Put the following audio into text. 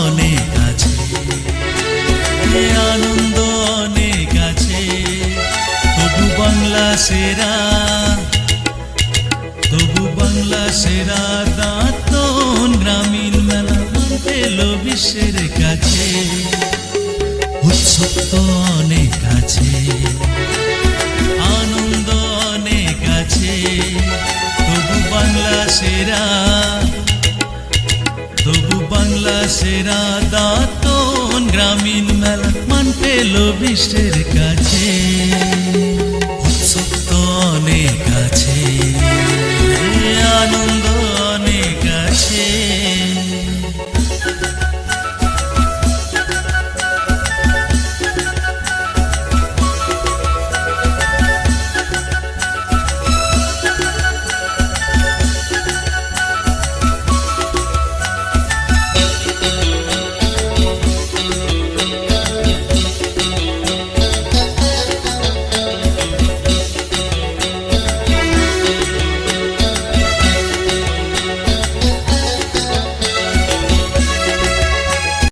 অনেক তবু বাংলা সেরা দাঁতন গ্রামীণ মেলা পেল বিশ্বের কাছে। উৎসব তো অনেক আছে, আনন্দ অনেক আছে, তবু বাংলা সেরা, তবু বাংলা সেরা দাঁতন গ্রামীণ মেলা মান পেল বিশ্বের অনেক আছে।